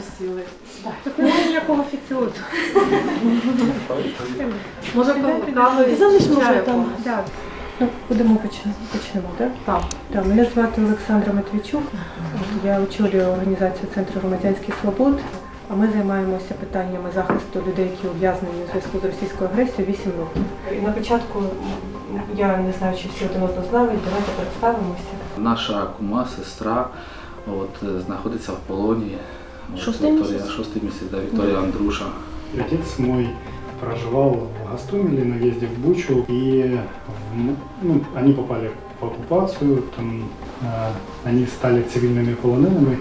просили. Тут немає ніякого офіціозу. Може, кави Залиш, з може, там. Так. Ну, будемо почнемо, почнемо, так? Так. Так, мене звати Олександра Матвійчук. Я очолюю організацію Центру громадянських свобод. А ми займаємося питаннями захисту людей, які ув'язнені у зв'язку з російською агресією 8 років. І на початку я не знаю, чи всі один одного знають, давайте представимося. Наша кума, сестра, от, знаходиться в полоні. От, Шостий Вікторія, місяць? Шостий місяць, да, Вікторія Андруша. Отец мой проживал в Гастомеле на въезде в Бучу, и м, ну, они попали в оккупацию, там, э, они стали цивильными полоненными.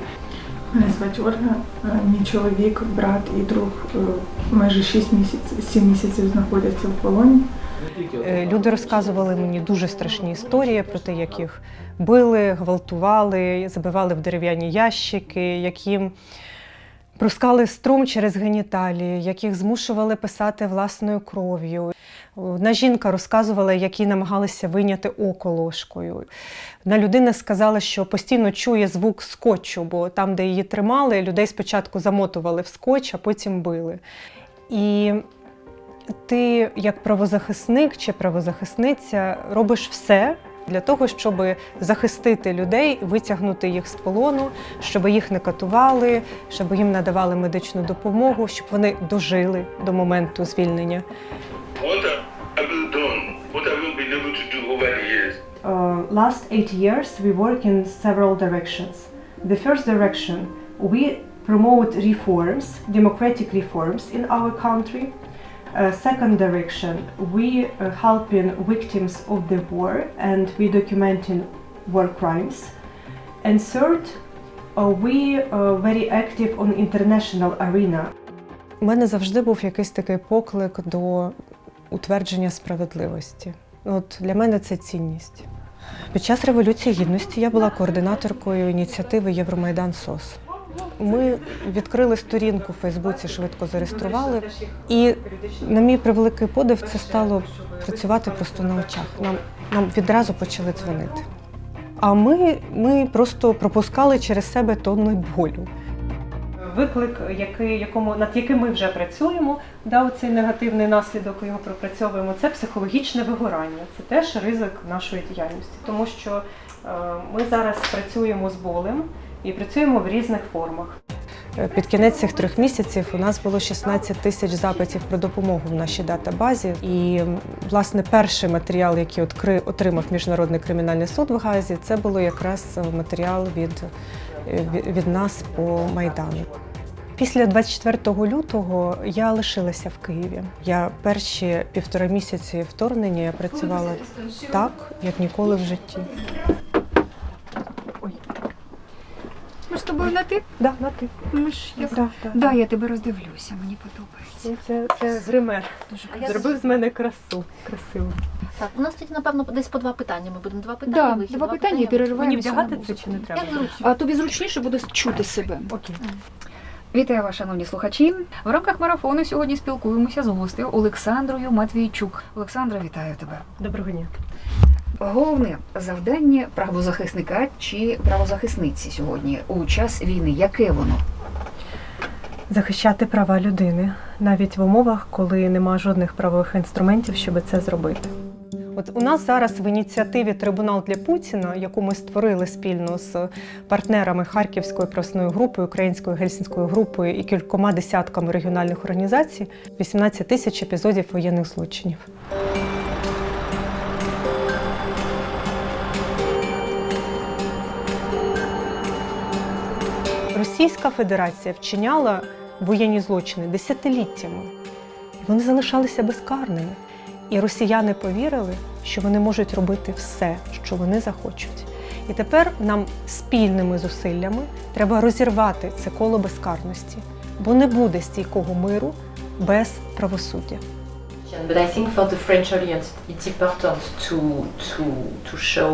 Мене звати Ольга, е, мій чоловік, брат і друг е, майже 6 місяців, 7 місяців знаходяться в полоні. Е, Люди розказували мені дуже страшні історії про те, як їх били, гвалтували, забивали в дерев'яні ящики, як їм прускали струм через геніталії, як їх змушували писати власною кров'ю. Одна жінка розказувала, як їй намагалися вийняти око ложкою. Одна людина сказала, що постійно чує звук скотчу, бо там, де її тримали, людей спочатку замотували в скотч, а потім били. І ти, як правозахисник чи правозахисниця, робиш все для того, щоб захистити людей, витягнути їх з полону, щоб їх не катували, щоб їм надавали медичну допомогу, щоб вони дожили до моменту звільнення. Uh, last eight years, we work in several directions. The first direction, we promote reforms, democratic reforms in our country. Uh, second direction, we uh, helping victims of the war and we documenting war crimes. And third, uh, we uh, very active on international arena. У мене завжди був якийсь такий поклик до утвердження справедливості. От для мене це цінність. Під час Революції Гідності я була координаторкою ініціативи Євромайдан СОС. Ми відкрили сторінку в Фейсбуці, швидко зареєстрували. І на мій превеликий подив це стало працювати просто на очах. Нам, нам відразу почали дзвонити. А ми, ми просто пропускали через себе тонни болю. Виклик, який, якому, над яким ми вже працюємо, да, цей негативний наслідок його пропрацьовуємо, це психологічне вигорання. Це теж ризик нашої діяльності, тому що е, ми зараз працюємо з болем і працюємо в різних формах. Е, Під кінець цих трьох місяців у нас було 16 тисяч запитів про допомогу в нашій датабазі. І власне перший матеріал, який отримав міжнародний кримінальний суд в Газі, це було якраз е, матеріал від, е, від- від нас по майдану. Після 24 лютого я лишилася в Києві. Я перші півтора місяці вторгнення я працювала так, як ніколи в житті. Ми з тобою на ти? Да, на ти. Ми ж я... Да, да. Да, я тебе роздивлюся, мені подобається. Це, це гример. Дуже я Зробив з мене красу. Красиво. Так, у нас тоді, напевно, десь по два питання. Ми будемо два питання. Да, вихід, два питання і перериваємося Мені вдягати це чи не треба? Як зручно. А тобі зручніше буде чути себе. Окей. Вітаю вас, шановні слухачі. В рамках марафону сьогодні спілкуємося з гостею Олександрою Матвійчук. Олександра, вітаю тебе. Доброго дня. Головне завдання правозахисника чи правозахисниці сьогодні у час війни. Яке воно? Захищати права людини навіть в умовах, коли нема жодних правових інструментів, щоб це зробити. От у нас зараз в ініціативі Трибунал для Путіна, яку ми створили спільно з партнерами Харківської просної групи, Українською гельсінською групою і кількома десятками регіональних організацій, 18 тисяч епізодів воєнних злочинів. Російська Федерація вчиняла воєнні злочини десятиліттями. Вони залишалися безкарними. І росіяни повірили, що вони можуть робити все, що вони захочуть. І тепер нам спільними зусиллями треба розірвати це коло безкарності, бо не буде стійкого миру без правосуддя. But I think for the French audience, it's important to to to show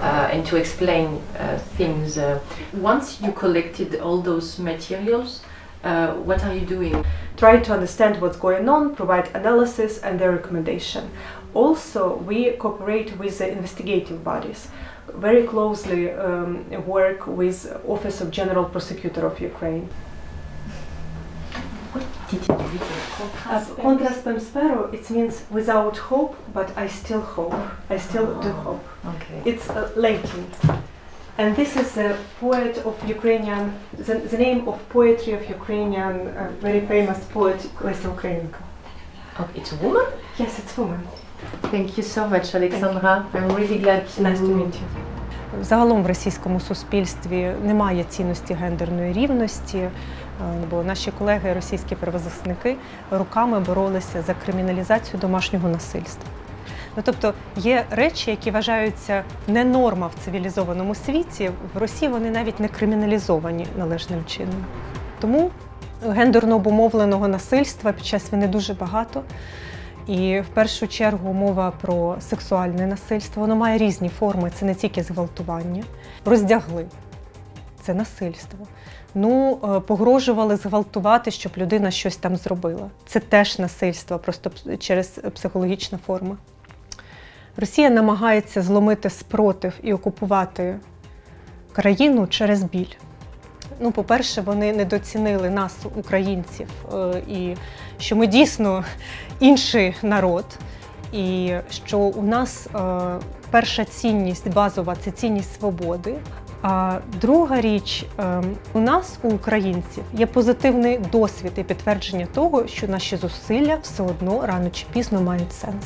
and to explain uh, things. Uh, once you collected all those materials, uh, what are you doing? Try to understand what's going on, provide analysis and their recommendation. Also, we cooperate with the investigative bodies. Very closely um, work with Office of General Prosecutor of Ukraine. Uh, Contrastem spero, it means without hope, but I still hope. I still do hope. Okay. It's uh, Latin. And this is a poet of Ukrainian, the, the name of poetry of Ukrainian, uh, very famous poet Lesa Ukrainka. okay. It's a woman? Yes, it's a woman. Thank you so much, Alexandra. I'm really glad to, Nice to meet you. Загалом в російському суспільстві немає цінності гендерної рівності, е, бо наші колеги, російські правозахисники, руками боролися за криміналізацію домашнього насильства. Ну, тобто є речі, які вважаються не норма в цивілізованому світі. В Росії вони навіть не криміналізовані належним чином. Тому гендерно обумовленого насильства під час війни дуже багато. І в першу чергу мова про сексуальне насильство. Воно має різні форми, це не тільки зґвалтування. Роздягли це насильство. Ну, е, погрожували зґвалтувати, щоб людина щось там зробила. Це теж насильство, просто через психологічна форма. Росія намагається зломити спротив і окупувати країну через біль. Ну, по-перше, вони недоцінили нас, українців, е, і що ми дійсно інший народ, і що у нас е, перша цінність базова це цінність свободи. А друга річ, е, у нас, у українців, є позитивний досвід і підтвердження того, що наші зусилля все одно рано чи пізно мають сенс.